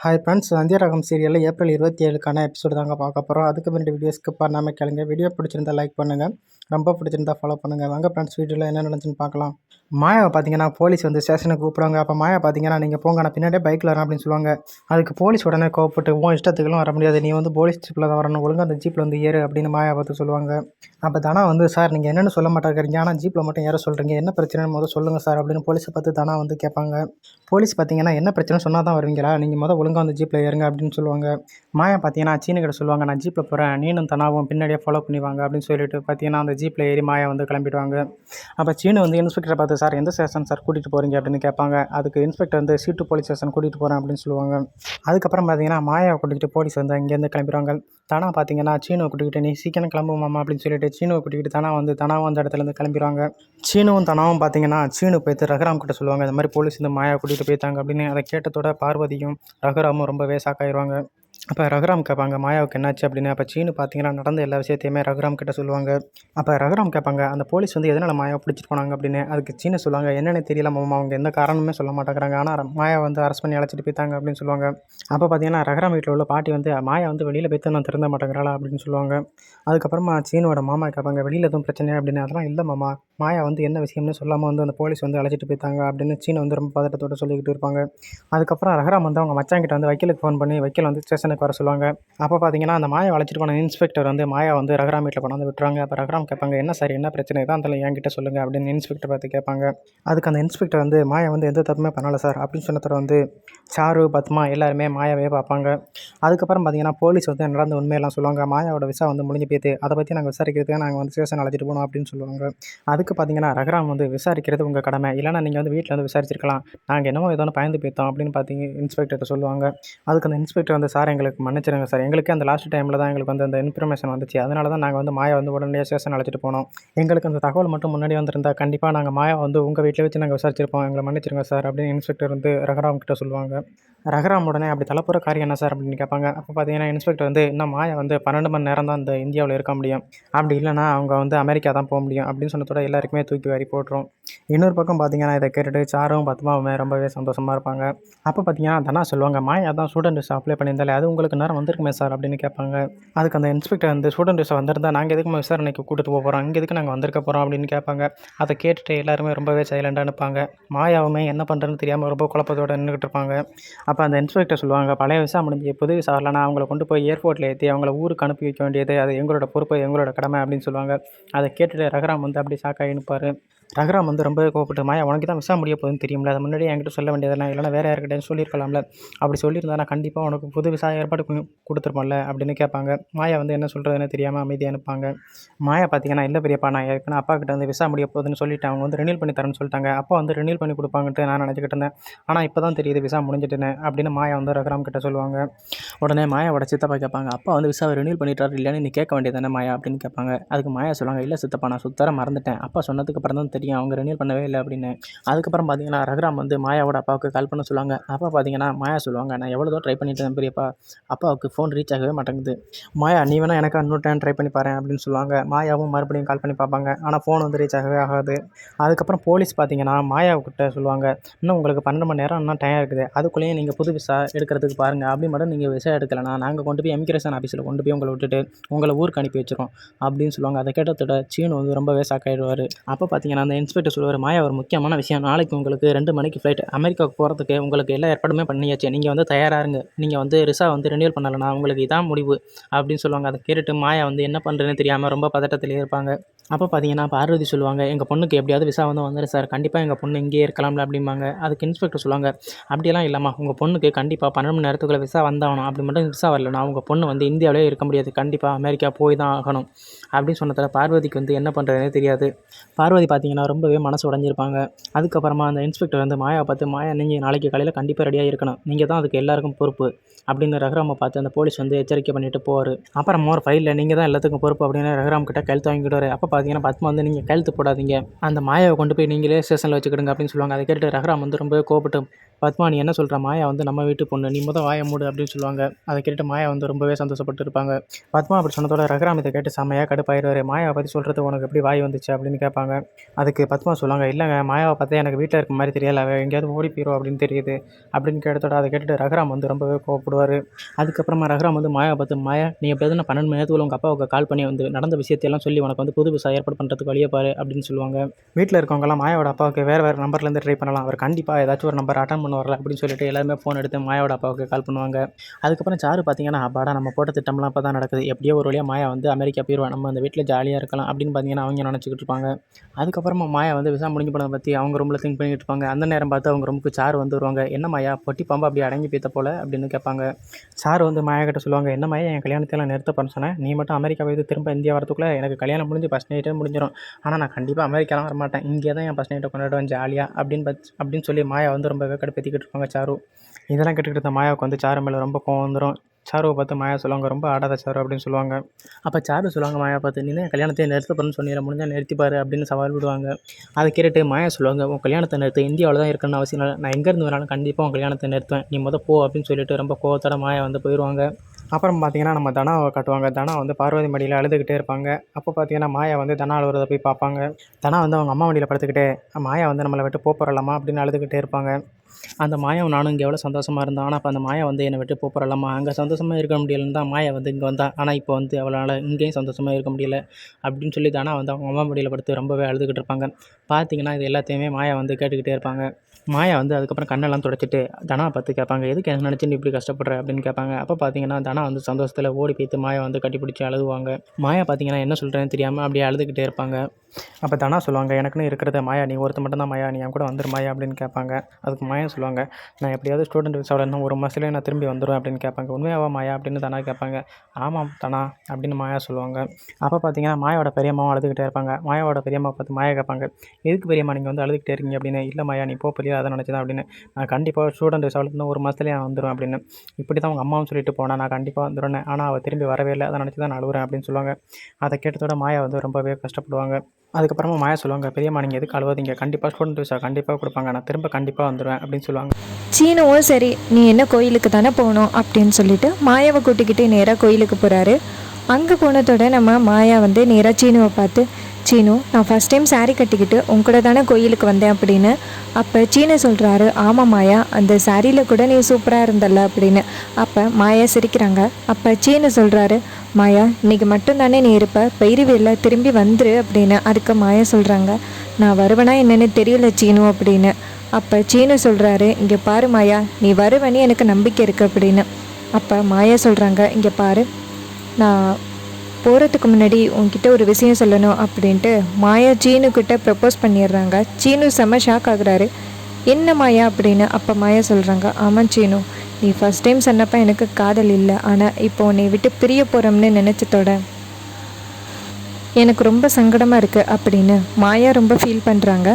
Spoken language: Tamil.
ஹாய் ஃப்ரெண்ட்ஸ் வந்திய ரகம் சீரியலில் ஏப்ரல் இருபத்தி ஏழுக்கான எபிசோடு தாங்க பார்க்க போகிறோம் அதுக்கு முன்னாடி வீடியோ ஸ்கிப் பண்ணாமல் கேளுங்க. வீடியோ பிடிச்சிருந்தா லைக் பண்ணுங்கள் ரொம்ப பிடிச்சிருந்தா ஃபாலோ பண்ணுங்கள் வாங்க ஃப்ரெண்ட்ஸ் வீடியோவில் என்ன நடந்துச்சுன்னு பார்க்கலாம். மாயாவை பார்த்தீங்கன்னா போலீஸ் வந்து ஸ்டேஷனுக்கு கூப்பிடுவாங்க. அப்போ மாயா பார்த்தீங்கன்னா நீங்கள் போங்க நான் பின்னாடியே பைக்கில் வரேன் அப்படின்னு சொல்லுவாங்க. அதுக்கு போலீஸ் உடனே கோவப்பட்டு உன் இஷ்டத்துக்கெல்லாம் வர முடியாது. நீ வந்து போலீஸ் ஜீப்பில் தான் வரணும். ஒழுங்காக அந்த ஜீப்பில் வந்து ஏறு அப்படின்னு மாயா பார்த்து சொல்லுவாங்க. அப்போ தானா வந்து சார் நீங்கள் என்னென்னு சொல்ல மாட்டேங்கிறீங்க. ஆனால் ஜீப்பில் மட்டும் ஏற சொல்கிறீங்க என்ன பிரச்சனைன்னு முதல் சொல்லுங்கள் சார் அப்படின்னு போலீஸை பார்த்து தானா வந்து கேட்பாங்க. போலீஸ் பார்த்தீங்கன்னா என்ன பிரச்சனை சொன்னால் தான் வருவீங்களா? நீங்கள் முதல் ஒழுங்காக வந்து ஜீப்பில் ஏறுங்க அப்படின்னு சொல்லுவாங்க. மாயா பார்த்தீங்கன்னா சீன கிட்ட சொல்லுவாங்க. நான் ஜீப்பில் போகிறேன் நீனும் தனாவும் பின்னாடியே ஃபாலோ பண்ணிவாங்க அப்படின்னு சொல்லிட்டு பார்த்தீங்கன்னா அந்த ஜீப்பில் ஏறி மாயா வந்து கிளம்பிடுவாங்க. அப்போ சீனு வந்து இன்ஸ்பெக்டரை பார்த்து சார் எந்த ஸ்டேஷன் சார் கூட்டிகிட்டு போகிறீங்க அப்படின்னு கேட்பாங்க. அதுக்கு இன்ஸ்பெக்டர் வந்து சீட்டு போலீஸ் ஸ்டேஷன் கூட்டிகிட்டு போகிறேன் அப்படின்னு சொல்லுவாங்க. அதுக்கப்புறம் பார்த்தீங்கன்னா மாயாவை கூட்டிகிட்டு போலீஸ் வந்து அங்கேருந்து கிளம்பிடுவாங்க. தானா பார்த்தீங்கன்னா சீனுவை கூட்டிகிட்டு நீ சீக்கிரம் கிளம்புமாமா அப்படின்னு சொல்லிட்டு சீனுவை கூட்டிகிட்டு தானா வந்து தனாவும் அந்த இடத்துலேருந்து கிளம்பிடுவாங்க. சீனுவும் தனாவும் பார்த்தீங்கன்னா சீனு போய்த்து ரகுராம் கிட்ட சொல்லுவாங்க இந்த மாதிரி போலீஸ் இந்த மாயா கூட்டிகிட்டு போயிட்டாங்க அப்படின்னு. அதை கேட்டதோட பார்வதியும் ரகுராமும் ரொம்பவே ஷாக்காயிருவாங்க அப்போ ரகுராம் கேட்பாங்க மாயாவுக்கு என்னாச்சு? அப்படின்னு. அப்போ சீனு பார்த்தீங்கன்னா நடந்த எல்லா விஷயத்தையுமே ரகுராம் கிட்ட சொல்லுவாங்க. அப்போ ரகுராம் கேட்பாங்க அந்த போலீஸ் வந்து எதனால் மாயாவை பிடிச்சிட்டு போனாங்க? அப்படின்னு. அதுக்கு சீனு சொல்லுவாங்க என்னென்னு தெரியல மாமா அவங்க எந்த காரணமே சொல்ல மாட்டேங்கிறாங்க. ஆனால் மாயா வந்து அரெஸ்ட் பண்ணி அழைச்சிட்டு போய்த்தாங்க அப்படின்னு சொல்லுவாங்க. அப்போ பார்த்தீங்கன்னா ரகுராம் வீட்டில் உள்ள பாட்டி வந்து மாயா வந்து வெளியில் போய்த்து நான் திறந்த மாட்டேங்கிறாளா? அப்படின்னு சொல்லுவாங்க. அதுக்கப்புறமா சீனோட மாமா கேட்பாங்க வெளியில் எதுவும் பிரச்சனை அப்படின்னு. அதெல்லாம் இல்லை மாமா மாயா வந்து என்ன விஷயம்னு சொல்லாமல் வந்து அந்த போலீஸ் வந்து அழைச்சிட்டு போய்த்தாங்க அப்படின்னு சீனை வந்து ரொம்ப பதட்டத்தோட சொல்லிக்கிட்டு இருப்பாங்க. அதுக்கப்புறம் ரகுராம் வந்து அவங்க மச்சாங்கிட்ட வந்து வக்கீலுக்கு ஃபோன் பண்ணி வக்கீல் வந்து ஸ்டேஷனுக்கு வர சொல்லுவாங்க. அப்போ பார்த்தீங்கன்னா அந்த மாயை அழைச்சிட்டு போன இன்ஸ்பெக்டர் வந்து மாயா வந்து ரகராம் வீட்டில் கொண்டாந்து விட்டுருவாங்க அப்போ ரகராம் கேட்பாங்க என்ன சார் என்ன பிரச்சனை? தான் அதில் என்கிட்ட சொல்லுங்கள் அப்படின்னு இன்ஸ்பெக்டர் பார்த்து கேட்பாங்க. அதுக்கு அந்த இன்ஸ்பெக்டர் வந்து மாயா வந்து எந்த தப்புமே பண்ணலை சார் அப்படின்னு சொன்னதோட வந்து சாரு பத்மா எல்லாருமே மாயாவே பார்ப்பாங்க. அதுக்கப்புறம் பார்த்தீங்கன்னா போலீஸ் வந்து நடந்த உண்மையெல்லாம் சொல்லுவாங்க. மாயாவோட விசா வந்து முடிஞ்சு போயிட்டு அதை பற்றி நாங்கள் விசாரிக்கிறதுக்கு நாங்கள் வந்து ஸ்டேஷன் அழைச்சிட்டு போனோம் அப்படின்னு சொல்லுவாங்க. அதுக்கு பார்த்தீங்கன்னா ரகராம் வந்து விசாரிக்கிறது உங்கள் கடமை. இல்லைனா நீங்கள் வந்து வீட்டில் வந்து விசாரிச்சிருக்கலாம். நாங்கள் என்னமோ ஏதோ பயந்து போய்த்தோம் அப்படின்னு பார்த்தீங்க இன்ஸ்பெக்டர்கிட்ட சொல்லுவாங்க. அதுக்கு அந்த இன்ஸ்பெக்டர் வந்து சார் எங்களுக்கு மன்னிச்சிருங்க சார். எங்களுக்கு அந்த லாஸ்ட் டைமில் தான் எங்களுக்கு வந்து அந்த இன்ஃபர்மேஷன் வந்துச்சு. அதனால தான் நாங்கள் வந்து மாயா வந்து உடனடியாக ஸ்டேஷன் அழைச்சிட்டு போனோம். எங்களுக்கு அந்த தகவல் மட்டும் முன்னாடி வந்திருந்தால் கண்டிப்பாக நாங்கள் மாயா வந்து உங்கள் வீட்டில் வச்சு நாங்கள் விசாரிச்சிருப்போம். எங்களை மன்னிச்சிருங்க சார் அப்படின்னு இன்ஸ்பெக்டர் வந்து ரகராம் கிட்ட சொல்லுவாங்க. ரகராம் உடனே அப்படி தலைப்புற காரியம் என்ன சார் அப்படின்னு கேட்பாங்க. அப்போ பார்த்தீங்கன்னா இன்ஸ்பெக்டர் வந்து இன்னும் மாயா வந்து பன்னெண்டு மணி நேரம் தான் இந்த இந்தியாவில் இருக்க முடியும். அப்படி இல்லைனா அவங்க வந்து அமெரிக்கா தான் போக முடியும். அப்படின்னு சொன்னதோட எல்லாருக்குமே தூக்கி வாரி போட்டுரும். இன்னொரு பக்கம் பார்த்தீங்கன்னா இதை கேட்டுட்டு சாரும் பத்மாவுமே ரொம்பவே சந்தோஷமாக இருப்பாங்க. அப்போ பார்த்தீங்கன்னா தனா சொல்லுவாங்க மாயா தான் ஸ்டூடெண்ட்ஸ் அப்ளை பண்ணியிருந்தாலே அது உங்களுக்கு நேரம் வந்திருக்குமே சார் அப்படின்னு கேட்பாங்க. அதுக்கு அந்த இன்ஸ்பெக்டர் வந்து ஸ்டூடெண்ட்ஸை வந்திருந்தால் நாங்கள் எதுக்கு விசாரணைக்கு கூட்டிட்டு போக போகிறோம் இங்கே எதுக்கு நாங்கள் வந்திருக்க போகிறோம் அப்படின்னு கேட்பாங்க. அதை கேட்டுட்டு எல்லாருமே ரொம்பவே சைலண்டாக நிற்பாங்க மாயாவுமே என்ன பண்ணுறதுன்னு தெரியாமல் ரொம்ப குழப்பத்தோடு நின்றுக்கிட்டு இருப்பாங்க. அப்போ அந்த இன்ஸ்பெக்டர் சொல்லுவாங்க பழைய விசா முடிஞ்சு புது விசா வரலனா அவங்கள கொண்டு போய் ஏர்போர்ட்டில் ஏற்றி அவங்கள ஊருக்கு அனுப்பி வைக்க வேண்டியது அது எங்களோட பொறுப்பு எங்களோட கடமை அப்படின்னு சொல்லுவாங்க. அதை கேட்டுட்டு ரகராம் வந்து அப்படி ஷாக்காகி நிற்பார் ரகுராம் வந்து ரொம்ப கோவப்பட்டு மாயா உனக்கு தான் விசா முடிய போகுதுன்னு தெரியும்ல. அதை முன்னாடியே என்கிட்ட சொல்ல வேண்டியதெல்லாம் இல்லைனா வேறு யாருக்கிட்டையும் சொல்லியிருக்கலாம்ல. அப்படி சொல்லியிருந்தா நான் கண்டிப்பாக உனக்கு புது விசா ஏற்பாடு கொடுத்துருப்போம்ல அப்படின்னு கேட்பாங்க. மாயா வந்து என்ன சொல்கிறதுன்னு தெரியாமல் அமைதியாக அனுப்பாங்க மாயா பார்த்தீங்கன்னா இல்லை பெரியப்பா நான் ஏற்கனவே அப்பா கிட்ட வந்து விசா முடிய போகுதுன்னு சொல்லிட்டு அவங்க வந்து ரினியூல் பண்ணி தரேன்னு சொல்லிட்டாங்க. அப்பா வந்து ரினியூல் பண்ணி கொடுப்பாங்கன்ட்டு நான் நினச்சிக்கிட்டு இருந்தேன். ஆனால் இப்போ தான் தெரியுது விசா முடிஞ்சிட்டுன்னு அப்படின்னு மாயா வந்து ரகுராம் கிட்ட சொல்லுவாங்க. உடனே மாயாவோட சித்தப்பா கேட்பாங்க அப்பா வந்து விசாவை ரினியூல் பண்ணிட்டாரு இல்லைன்னு நீ கேட்க வேண்டியதானே மாயா? அப்படின்னு கேட்பாங்க. அதுக்கு மாயா சொல்லுவாங்க இல்லை சித்தப்பா நான் சுத்தர மறந்துட்டேன். அப்பா சொன்னதுக்கு அப்புறம் தான் தெரியும். அவங்க ரினியூல் பண்ணவே இல்லை அப்படின்னு. அதுக்கப்புறம் பார்த்தீங்கன்னா ரகுராம் வந்து மாயாவோட அப்பாவுக்கு கால் பண்ண சொல்லுவாங்க. அப்பா பார்த்தீங்கன்னா மாயா சொல்லுவாங்க நான் எவ்வளோ தூரம் ட்ரை பண்ணிட்டு இருந்தேன் பெரியப்பா. அப்பாவுக்கு ஃபோன் ரீச் ஆகவே மாட்டேங்குது. மாயா நீ வேணால் எனக்கு இன்னொரு டைம் ட்ரை பண்ணி பாரு அப்படின்னு சொல்லுவாங்க. மாயாவும் மறுபடியும் கால் பண்ணி பார்ப்பாங்க ஆனால் ஃபோன் வந்து ரீச் ஆகவே ஆகாது. அதுக்கப்புறம் போலீஸ் பார்த்தீங்கன்னா மாயாவுக்கிட்ட சொல்லுவாங்க இன்னும் உங்களுக்கு பன்னெண்டு மணி நேரம் இன்னும் டைம் இருக்குது. அதுக்குள்ளேயே நீங்கள் புது விசா எடுக்கிறதுக்கு பாருங்கள் அப்படி மட்டும் நீங்கள் விசா எடுக்கலைன்னா நாங்கள் கொண்டு போய் எமிக்ரேஷன் ஆஃபீஸில் கொண்டு போய் உங்களை விட்டுட்டு உங்களை ஊருக்கு அனுப்பி வச்சிரும் அப்படின்னு சொல்லுவாங்க. அதை கேட்டதோட சீனு வந்து ரொம்பவே ஷாக் ஆகிடுவார் அப்போ பார்த்தீங்கன்னா அந்த இன்ஸ்பெக்டர் சொல்லுவார் மாயா ஒரு முக்கியமான விஷயம். நாளைக்கு உங்களுக்கு ரெண்டு மணிக்கு ஃப்ளைட் அமெரிக்காவுக்கு போகிறதுக்கு உங்களுக்கு எல்லா ஏற்பாடுமே பண்ணியாச்சு. நீங்கள் வந்து தயாராக இருங்க. நீங்கள் வந்து ரிசா வந்து ரினியூல் பண்ணலைன்னா உங்களுக்கு இதான் முடிவு. அப்படின்னு சொல்லுவாங்க. அதை கேட்டுட்டு மாயா வந்து என்ன பண்ணுறதுன்னு தெரியாமல் ரொம்ப பதட்டத்திலே இருப்பாங்க. அப்போ பார்த்தீங்கன்னா பார்வதி சொல்லுவாங்க எங்கள் பொண்ணுக்கு எப்படியாவது விசா வந்து வந்துரு சார். கண்டிப்பாக எங்கள் பொண்ணு இங்கேயே இருக்கலாம்ல அப்படிம்பாங்க. அதுக்கு இன்ஸ்பெக்டர் சொல்லுவாங்க அப்படியெல்லாம் இல்லாமல் உங்கள் பொண்ணுக்கு கண்டிப்பாக பன்னெண்டு மணி நேரத்துக்குள்ளே விசா வந்தாகணும். அப்படி மட்டும் விசா வரலனா உங்கள் பொண்ணு வந்து இந்தியாவிலே இருக்க முடியாது. கண்டிப்பாக அமெரிக்கா போய் தான் ஆகணும். அப்படின்னு சொன்னதில் பார்வதிக்கு வந்து என்ன பண்ணுறதுனே தெரியாது. பார்வதி பார்த்தீங்கன்னா ரொம்பவே மனசு உடஞ்சிருப்பாங்க. அதுக்கப்புறமா அந்த இன்ஸ்பெக்டர் வந்து மாயா பார்த்து மாயா நீங்கள் நாளைக்கு காலையில் கண்டிப்பாக ரெடியாக இருக்கணும். நீங்கள் தான் அதுக்கு எல்லாருக்கும் பொறுப்பு. அப்படின்னு ரகுராமை பார்த்து அந்த போலீஸ் வந்து எச்சரிக்கை பண்ணிட்டு போவார். அப்புறம் மோர் ஃபைலில் நீங்கள் தான் எல்லாத்துக்கும் பொறுப்பு அப்படின்னு ரகுராம் கிட்ட கையெழுத்து வாங்கிடுவார் அப்போ பார்த்தீங்கன்னா பத்மா வந்து நீங்கள் கையெழுத்து போடாதீங்க. அந்த மாயாவை கொண்டு போய் நீங்களே ஸ்டேஷனில் வச்சுக்கிடுங்க அப்படின்னு சொல்லுவாங்க. அதை கேட்டு ரகுராம் வந்து ரொம்ப கோபப்பட்டு பத்மா நீ என்ன சொல்கிற மாயா வந்து நம்ம வீட்டு பொண்ணு. நீ முதல் வாயை மூடு அப்படின்னு சொல்லுவாங்க. அதை கேட்டு மாயா வந்து ரொம்பவே சந்தோஷப்பட்டு இருப்பாங்க. பத்மா அப்படி சொன்னதோட ரகுராம் இதை கேட்டு செம்மையாக கடுப்பாயிடுவார் மாயாவை பற்றி சொல்கிறது உனக்கு எப்படி வாய் வந்துச்சு அப்படின்னு கேட்பாங்க. அதுக்கு பத்மா சொல்லுவாங்க இல்லைங்க மாயாவை பார்த்தா எனக்கு வீட்டில் இருக்க மாதிரி தெரியல எங்கேயாவது ஓடி போயிடும் அப்படின்னு தெரியுது. அப்படின்னு கேட்டதோட அதை கேட்டுட்டு ரகுராம் வந்து ரொம்பவே கோவப்படுவார். அதுக்கப்புறமா ரகுராம் வந்து மாயா பார்த்து மாயா நீ எப்படியாவது நான் பன்னெண்டு மணி நேரத்துக்குள்ள உங்கள் அப்பாவுக்கு கால் பண்ணி வந்து நடந்த விஷயத்தையெல்லாம் சொல்லி உனக்கு வந்து புது விசா ஏற்பாடு பண்ணுறதுக்கு வழியே பாரு அப்படின்னு சொல்லுவாங்க. வீட்டில் இருக்கவங்கலாம் மாயாவோட அப்பாவுக்கு வேறு வேறு நம்பர்லேருந்து ட்ரை பண்ணலாம். அவர் கண்டிப்பாக ஏதாச்சும் ஒரு நம்பர் அட்டன் பண்ணுவார்ல அப்படின்னு சொல்லிட்டு எல்லாருமே ஃபோன் எடுத்து மாயாவோட அப்பாவுக்கு கால் பண்ணுவாங்க. அதுக்கப்புறம் சாரு பார்த்தீங்கன்னா அப்பாடா நம்ம போட்ட திட்டம்லாம் அப்போ தான் நடக்குது. எப்படியோ ஒரு வழியாக மாயா வந்து அமெரிக்கா போயிடுவா நம்ம அந்த வீட்டில் ஜாலியாக இருக்கலாம் அப்படின்னு பார்த்தீங்கன்னா அவங்க நினச்சிக்கிட்டு இருப்பாங்க. அதுக்கப்புறமா மாயா வந்து விசா முடிஞ்சு போனதை பற்றி அவங்க ரூமில் திங்க் பண்ணிட்டு இருப்பாங்க. அந்த நேரம் பார்த்து அவங்க ரூமுக்கு சாரு வந்து வருவாங்க. என்ன மாயா பொட்டி பாம்பு அப்படி அடங்கி பீத்த போல? அப்படின்னு கேட்பாங்க. சார் வந்து மாயா கிட்ட சொல்லுவாங்க என்ன மாயா என் கல்யாணத்தையெல்லாம் நிறுத்த பண்ண சொன்னேன் நீ மட்டும் அமெரிக்கா போய் திரும்ப இந்தியா வரதுக்குள்ளே எனக்கு கல்யாணம் முடிஞ்சு ஃபஸ்ட் நைட்டே முடிஞ்சிடும் ஆனால் நான் கண்டிப்பாக அமெரிக்காலாம் வரமாட்டேன். இங்கே தான் என் ஃபஸ்ட் நைட்டை கொண்டாடுவேன் ஜாலியாக அப்படின்னு பத் அப்படின்னு சொல்லி மாயா வந்து ரொம்பவே கடுப்பேற்றிக்கிட்டு இருப்பாங்க சாரு. இதெல்லாம் கேட்டுக்கிட்டு இருந்த மாயாவுக்கு வந்து சாரு மேலே ரொம்ப கோவம் வந்துடும் சாருவை பார்த்து மாயா சொல்லுவாங்க ரொம்ப ஆடாத சாரு அப்படின்னு சொல்லுவாங்க. அப்போ சாரு சொல்லுவாங்க மாயா பார்த்து நீ தான் கல்யாணத்தை நிறுத்தப்படணும்னு சொன்னீங்க முடிஞ்சால் நிறுத்திப்பாரு அப்படின்னு சவால் விடுவாங்க. அதை கேட்டுட்டு மாயா சொல்லுவாங்க உன் கல்யாணத்தை நிறுத்து இந்தியாவில் தான் இருக்கணும்னு அவசியம் இல்லை. நான் எங்கேருந்து வேணாலும் கண்டிப்பாக உன் கல்யாணத்தை நிறுத்துவேன். நீ முத போ அப்படின்னு சொல்லிட்டு ரொம்ப கோவத்தோட மாயா வந்து போயிடுவாங்க அப்புறம் பார்த்தீங்கன்னா நம்ம தனாவை காட்டுவாங்க. தனா வந்து பார்வதி மடியில் அழுதுகிட்டே இருப்பாங்க. அப்போ பார்த்தீங்கன்னா மாயா வந்து தனா அழுவுறதை போய் பார்ப்பாங்க. தனா வந்து அவங்க அம்மா மடியில் படுத்துக்கிட்டே மாயா வந்து நம்மளை விட்டு போக போகிறலாமா அப்படின்னு அழுதுகிட்டே இருப்பாங்க. அந்த மாயாவும் நானும் இங்கே எவ்வளோ சந்தோஷமாக இருந்தோம். ஆனால் அப்போ அந்த மாயா வந்து என்னை விட்டு போகிறலாமா அங்கே சந்தோஷமாக இருக்க முடியலன்னு தான் மாயா வந்து இங்கே வந்தா. ஆனால் இப்போ வந்து அவளால் இங்கேயும் சந்தோஷமாக இருக்க முடியல அப்படின்னு சொல்லி தானா வந்து அவங்க அம்மா முடியல படுத்து ரொம்பவே அழுதுகிட்டு இருப்பாங்க. பார்த்தீங்கன்னா இது எல்லாத்தையுமே மாயா வந்து கேட்டுக்கிட்டே இருப்பாங்க. மாயா வந்து அதுக்கப்புறம் கண்ணெல்லாம் துடைச்சிட்டு தனா பார்த்து கேட்பாங்க எதுக்கு என்ன நினச்சி நீ இப்படி கஷ்டப்படுற? அப்படின்னு கேட்பாங்க. அப்போ பார்த்தீங்கன்னா தனா வந்து சந்தோஷத்தில் ஓடி போய்த்து மாயா வந்து கட்டிப்பிடிச்சி அழுதுவாங்க. மாயா பார்த்தீங்கன்னா என்ன சொல்கிறேன்னு தெரியாமல் அப்படியே அழுதுகிட்டே இருப்பாங்க. அப்போ தனா சொல்லுவாங்க எனக்குன்னு இருக்கிறத மாயா நீ ஒருத்த மட்டும் தான் மாயா நீ என் கூட வந்துரு மாயா அப்படின்னு கேட்பாங்க. அதுக்கு மாயா சொல்லுவாங்க நான் எப்படியாவது ஸ்டூடெண்ட் விசாவில் இன்னும் ஒரு மாதத்துலேயே நான் திரும்பி வந்துடும் அப்படின்னு கேட்பாங்க. உண்மையாவா மாயா? அப்படின்னு தனா கேட்பாங்க. ஆமாம் தனா அப்படின்னு மாயா சொல்லுவாங்க. அப்போ பார்த்தீங்கன்னா மாயாவோட பெரியம்மாவும் அழுதுகிட்டே இருப்பாங்க. மாயாவோட பெரியம்மா பார்த்து மாயா கேட்பாங்க எதுக்கு பெரியம்மா நீங்கள் வந்து அழுதுகிட்டே இருக்கீங்க? அப்படின்னு இல்லை மாயா நீ போ பெரிய அதை நினச்சி தான் அப்படின்னு. நான் கண்டிப்பாக ஸ்டூடெண்ட் விசாவில் இன்னும் ஒரு மாதத்துலேயே நான் வந்துடுவேன் அப்படின்னு. இப்படி தான் அவங்க அம்மாவும் சொல்லிட்டு போனால் நான் கண்டிப்பாக வந்துடுவேன் ஆனால் அவள் திரும்பி வரவே இல்லை. அதை நினச்சி தான் நான் அழுகுறேன் அப்படின்னு சொல்லுவாங்க. அதை கேட்டதோட மாயா வந்து ரொம்பவே கஷ்டப்படுவாங்க. அதுக்கப்புறமா மாயா சொல்லுவாங்க பெரியம்மா நீங்கள் எதுக்கு அழுவாதீங்க? கண்டிப்பாக ஸ்டூடெண்ட் விசா கண்டிப்பாக கொடுப்பாங்க. நான் திரும்ப கண்டிப்பாக வந்துடுவேன் அப்படின்னு சொல்லுவாங்க. சீனவும் சரி நீ என்ன கோயிலுக்கு தானே போகணும் அப்படின்னு சொல்லிட்டு மாயாவை கூட்டிக்கிட்டு நேராக கோயிலுக்கு போகிறாரு அங்கே போனதோட நம்ம மாயா வந்து நேராக சீனுவை பார்த்து சீனு நான் ஃபஸ்ட் டைம் சாரீ கட்டிக்கிட்டு உன் கூட தானே கோயிலுக்கு வந்தேன் அப்படின்னு. அப்போ சீனு சொல்கிறாரு ஆமாம் மாயா அந்த சாரியில் கூட நீ சூப்பராக இருந்தல்ல அப்படின்னு. அப்போ மாயா சிரிக்கிறாங்க. அப்போ சீனு சொல்கிறாரு மாயா இன்னைக்கு மட்டும்தானே நீ இருப்ப பெயிருவேல திரும்பி வந்துரு அப்படின்னு. அதுக்கு மாயா சொல்கிறாங்க நான் வருவேனா என்னென்னு தெரியல சீனு அப்படின்னு. அப்போ சீனு சொல்கிறாரு இங்கே பாரு மாயா நீ வருவனே எனக்கு நம்பிக்கை இருக்குது அப்படின்னு. அப்போ மாயா சொல்கிறாங்க இங்கே பாரு நான் போகிறதுக்கு முன்னாடி உங்ககிட்ட ஒரு விஷயம் சொல்லணும் அப்படின்ட்டு மாயா சீனுக்கிட்ட ப்ரப்போஸ் பண்ணிடுறாங்க. சீனு செம்ம ஷாக் ஆகுறாரு. என்ன மாயா அப்படின்னு அப்போ மாயா சொல்கிறாங்க ஆமாம் சீனு நீ ஃபஸ்ட் டைம் சொன்னப்போ எனக்கு காதல் இல்லை. ஆனால் இப்போ உன்னை விட்டு பிரிய போகிறோம்னு நினச்சதோட எனக்கு ரொம்ப சங்கடமாக இருக்குது அப்படின்னு மாயா ரொம்ப ஃபீல் பண்ணுறாங்க